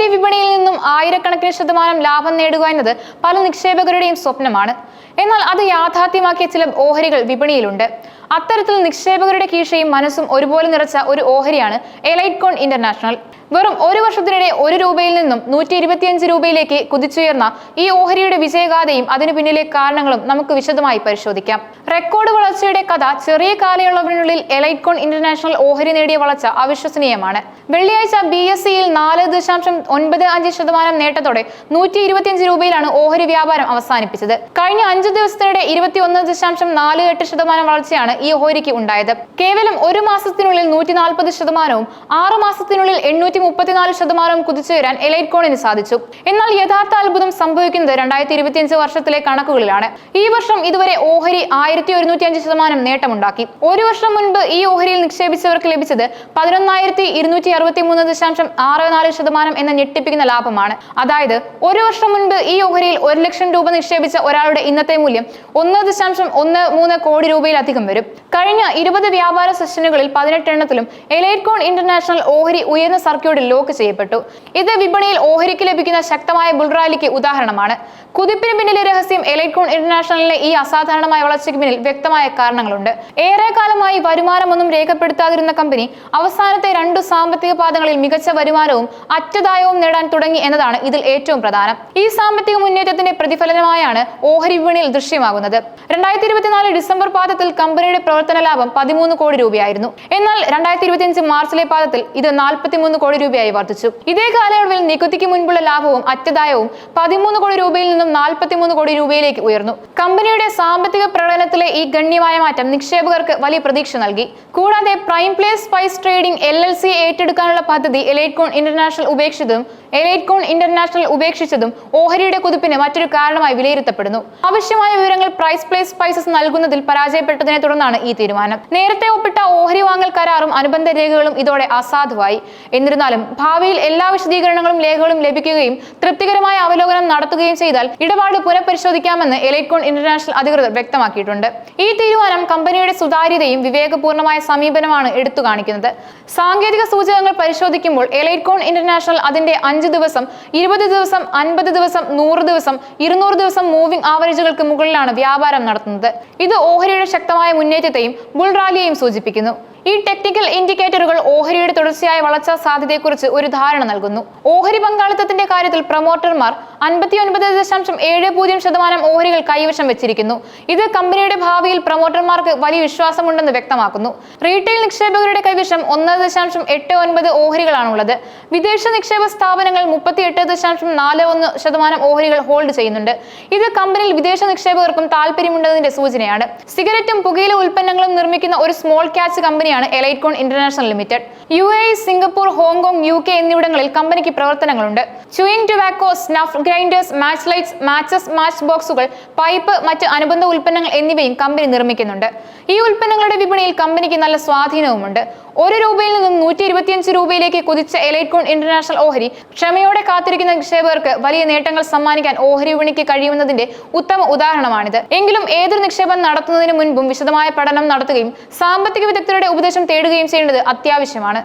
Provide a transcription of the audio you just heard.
ഓഹരി വിപണിയിൽ നിന്നും ആയിരക്കണക്കിന് ശതമാനം ലാഭം നേടുക എന്നത് പല നിക്ഷേപകരുടെയും സ്വപ്നമാണ്. എന്നാൽ അത് യാഥാർത്ഥ്യമാക്കിയ ചില ഓഹരികൾ വിപണിയിലുണ്ട്. അത്തരത്തിൽ നിക്ഷേപകരുടെ കീശയും മനസ്സും ഒരുപോലെ നിറച്ച ഒരു ഓഹരിയാണ് എലൈറ്റ് കോൺ ഇന്റർനാഷണൽ. വെറും ഒരു വർഷത്തിനിടെ ഒരു രൂപയിൽ നിന്നും നൂറ്റി ഇരുപത്തിയഞ്ച് രൂപയിലേക്ക് കുതിച്ചുയർന്ന ഈ ഓഹരിയുടെ വിജയഗാഥയും അതിനു പിന്നിലെ കാരണങ്ങളും നമുക്ക് വിശദമായി പരിശോധിക്കാം. റെക്കോർഡ് വളർച്ചയുടെ കഥ ചെറിയ കാലയളവിനുള്ളിൽ എലൈറ്റ്കോൺ ഇന്റർനാഷണൽ ഓഹരി നേടിയ വളർച്ച അവിശ്വസനീയമാണ്. വെള്ളിയാഴ്ച ബി എസ് സിയിൽ നാല് ദശാംശം ഒൻപത് അഞ്ച് ശതമാനം നേട്ടത്തോടെ നൂറ്റി ഇരുപത്തിയഞ്ച് രൂപയിലാണ് ഓഹരി വ്യാപാരം അവസാനിപ്പിച്ചത്. കഴിഞ്ഞ അഞ്ചു ദിവസത്തിനിടെ ഇരുപത്തി ഒന്ന് ദശാംശം നാല് എട്ട് ശതമാനം വളർച്ചയാണ് ഈ ഓഹരിക്ക് ഉണ്ടായത്. കേവലം ഒരു മാസത്തിനുള്ളിൽ നൂറ്റി നാൽപ്പത് ശതമാനവും ആറു മാസത്തിനുള്ളിൽ എണ്ണൂറ്റി മുപ്പത്തിനാല് ശതമാനം കുതിച്ചുയരാൻ എലൈറ്റ് കോണിന് സാധിച്ചു. എന്നാൽ യഥാർത്ഥ അത്ഭുതം സംഭവിക്കുന്നത് രണ്ടായിരത്തി ഇരുപത്തിയഞ്ച് വർഷത്തിലെ കണക്കുകളിലാണ്. ഈ വർഷം ഇതുവരെ ഓഹരി ആയിരത്തി ഒരുന്നൂറ്റി അഞ്ച് ശതമാനം നേട്ടമുണ്ടാക്കി. ഒരു വർഷം മുൻപ് ഈ ഓഹരിയിൽ നിക്ഷേപിച്ചവർക്ക് ലഭിച്ചത് പതിനൊന്നായിരത്തി ഇരുന്നൂറ്റി അറുപത്തി മൂന്ന് ദശാംശം ആറ് നാല് ശതമാനം എന്ന ഞെട്ടിപ്പിക്കുന്ന ലാഭമാണ്. അതായത് ഒരു വർഷം മുൻപ് ഈ ഓഹരിയിൽ ഒരു ലക്ഷം രൂപ നിക്ഷേപിച്ച ഒരാളുടെ ഇന്നത്തെ മൂല്യം ഒന്ന് ദശാംശം ഒന്ന് മൂന്ന് കോടി രൂപയിലധികം വരും. കഴിഞ്ഞ ഇരുപത് വ്യാപാര സെഷനുകളിൽ പതിനെട്ടെണ്ണത്തിലും എലൈറ്റ് കോൺ ഇന്റർനാഷണൽ ഓഹരി ഉയർന്ന സർക്യൂട്ടിൽ ലോക്ക് ചെയ്യപ്പെട്ടു. ഇത് വിപണിയിൽ ഓഹരിക്ക് ലഭിക്കുന്ന ശക്തമായ ബുൾറാലിക്ക് ഉദാഹരണമാണ്. കുതിപ്പിന് പിന്നിലെ രഹസ്യം എലക്ട്രോൺ ഇന്റർനാഷണലിലെ ഈ അസാധാരണമായ വളർച്ചയ്ക്ക് പിന്നിൽ വ്യക്തമായ കാരണങ്ങളുണ്ട്. ഏറെക്കാലമായി വരുമാനമൊന്നും രേഖപ്പെടുത്താതിരുന്ന കമ്പനി അവസാനത്തെ രണ്ടു സാമ്പത്തിക പാദങ്ങളിൽ മികച്ച വരുമാനവും അറ്റദായവും നേടാൻ തുടങ്ങി എന്നതാണ് ഇതിൽ ഏറ്റവും പ്രധാനം. ഈ സാമ്പത്തിക മുന്നേറ്റത്തിന്റെ പ്രതിഫലനമായാണ് ഓഹരി വിപണിയിൽ ദൃശ്യമാകുന്നത്. രണ്ടായിരത്തി ഇരുപത്തിനാല് ഡിസംബർ പാദത്തിൽ കമ്പനിയുടെ പ്രവർത്തന ലാഭം പതിമൂന്ന് കോടി രൂപയായിരുന്നു. എന്നാൽ രണ്ടായിരത്തി ഇരുപത്തിയഞ്ച് മാർച്ചിലെ പാദത്തിൽ ഇത് നാൽപ്പത്തിമൂന്ന് കോടി രൂപയായി വർദ്ധിച്ചു. ഇതേ കാലയളവിൽ നികുതിക്ക് മുൻപുള്ള ലാഭവും അറ്റദായവും പതിമൂന്ന് കോടി രൂപയിൽ നിന്നും നാൽപ്പത്തിമൂന്ന് കോടി രൂപയിലേക്ക് ഉയർന്നു. കമ്പനിയുടെ സാമ്പത്തിക പ്രകടനത്തിലെ ഈ ഗണ്യമായ മാറ്റം നിക്ഷേപകർക്ക് വലിയ പ്രതീക്ഷ നൽകി. കൂടാതെ prime place spice trading L L C ഏറ്റെടുക്കാനുള്ള പദ്ധതി എലൈറ്റ്കോൺ ഇന്റർനാഷണൽ ഉപേക്ഷിച്ചതും എലൈറ്റ്കോൺ ഇന്റർനാഷണൽ ഉപേക്ഷിച്ചതും ഓഹരിയുടെ കുതിപ്പിന് മറ്റൊരു കാരണമായി വിലയിരുത്തപ്പെടുന്നു. ആവശ്യമായ വിവരങ്ങൾ പ്രൈസ് പ്ലേസ് സ്പൈസസ് നൽകുന്നതിൽ പരാജയപ്പെട്ടതിനെ തുടർന്നാണ് ഈ തീരുമാനം. നേരത്തെ ഒപ്പിട്ട ഓഹരി വാങ്ങൽ കരാറും അനുബന്ധ രേഖകളും ഇതോടെ അസാധുവായി. എന്നിരുന്നാലും ഭാവിയിൽ എല്ലാ വിശദീകരണങ്ങളും രേഖകളും ലഭിക്കുകയും തൃപ്തികരമായ അവലോകനം നടത്തുകയും ചെയ്താൽ ഇടപാട് പുനഃപരിശോധിക്കാമെന്ന് എലൈക്കോൺ ഇന്റർനാഷണൽ അധികൃതർ വ്യക്തമാക്കിയിട്ടുണ്ട്. ഈ തീരുമാനം കമ്പനിയുടെ സുതാര്യതയും വിവേകപൂർണമായ സമീപനമാണ് എടുത്തു കാണിക്കുന്നത്. സാങ്കേതിക സൂചകങ്ങൾ പരിശോധിക്കുമ്പോൾ എലൈക്കോൺ ഇന്റർനാഷണൽ അതിന്റെ അഞ്ച് ദിവസം ഇരുപത് ദിവസം അൻപത് ദിവസം നൂറ് ദിവസം ഇരുന്നൂറ് ദിവസം മൂവിംഗ് ആവറേജുകൾക്ക് മുകളിലാണ് വ്യാപാരം നടത്തുന്നത്. ഇത് ഓഹരിയുടെ ശക്തമായ മുന്നേറ്റത്തെയും ബുൾ റാലിയെയും സൂചിപ്പിക്കുന്നു. ഈ ടെക്നിക്കൽ ഇൻഡിക്കേറ്ററുകൾ ഓഹരിയുടെ തുടർച്ചയായ വളർച്ചാ സാധ്യതയെക്കുറിച്ച് ഒരു ധാരണ നൽകുന്നു. ഓഹരി പങ്കാളിത്തത്തിന്റെ കാര്യത്തിൽ പ്രൊമോട്ടർമാർ അൻപത്തിയൊൻപത് ദശാംശം ഏഴ് പൂജ്യം ശതമാനം ഓഹരികൾ കൈവശം വെച്ചിരിക്കുന്നു. ഇത് കമ്പനിയുടെ ഭാവിയിൽ പ്രൊമോട്ടർമാർക്ക് വലിയ വിശ്വാസമുണ്ടെന്ന് വ്യക്തമാക്കുന്നു. റീറ്റെയിൽ നിക്ഷേപകരുടെ കൈവശം ഒന്ന് ദശാംശം എട്ട് ഒൻപത് ഓഹരികളാണുള്ളത്. വിദേശ നിക്ഷേപ സ്ഥാപനങ്ങൾ മുപ്പത്തി എട്ട് ദശാംശം നാല് ഒന്ന് ശതമാനം ഓഹരികൾ ഹോൾഡ് ചെയ്യുന്നുണ്ട്. ഇത് കമ്പനിയിൽ വിദേശ നിക്ഷേപകർക്കും താല്പര്യമുണ്ടെന്നതിന്റെ സൂചനയാണ്. സിഗരറ്റും പുകയില ഉൽപ്പന്നങ്ങളും നിർമ്മിക്കുന്ന ഒരു സ്മോൾ ക്യാച്ച് കമ്പനിയാണ് Elitecon international limited U A Singapore Hong Kong U K എന്നിവിടങ്ങളിൽ കമ്പനിക്ക് പ്രവർത്തനങ്ങളുണ്ട്. Chewing tobacco snuff grinders match lights matches match ബോക്സുകൾ പൈപ്പ് മറ്റ് അനുബന്ധ ഉൽപ്പന്നങ്ങൾ എന്നിവയും കമ്പനി നിർമ്മിക്കുന്നുണ്ട്. ഈ ഉൽപ്പന്നങ്ങളുടെ വിപണിയിൽ കമ്പനിക്ക് നല്ല സ്വാധീനവുമുണ്ട്. ഒരു രൂപയിൽ നിന്നും നൂറ്റി ഇരുപത്തിയഞ്ച് രൂപയിലേക്ക് കുതിച്ച എലൈറ്റ്കോൺ ഇന്റർനാഷണൽ ഓഹരി ക്ഷമയോടെ കാത്തിരിക്കുന്ന നിക്ഷേപകർക്ക് വലിയ നേട്ടങ്ങൾ സമ്മാനിക്കാൻ ഓഹരി വിപണിക്ക് കഴിയുന്നതിന്റെ ഉത്തമ ഉദാഹരണമാണിത്. എങ്കിലും ഏതൊരു നിക്ഷേപം നടത്തുന്നതിന് മുൻപും വിശദമായ പഠനം നടത്തുകയും സാമ്പത്തിക വിദഗ്ധരുടെ ഉപദേശം തേടുകയും ചെയ്യേണ്ടത് അത്യാവശ്യമാണ്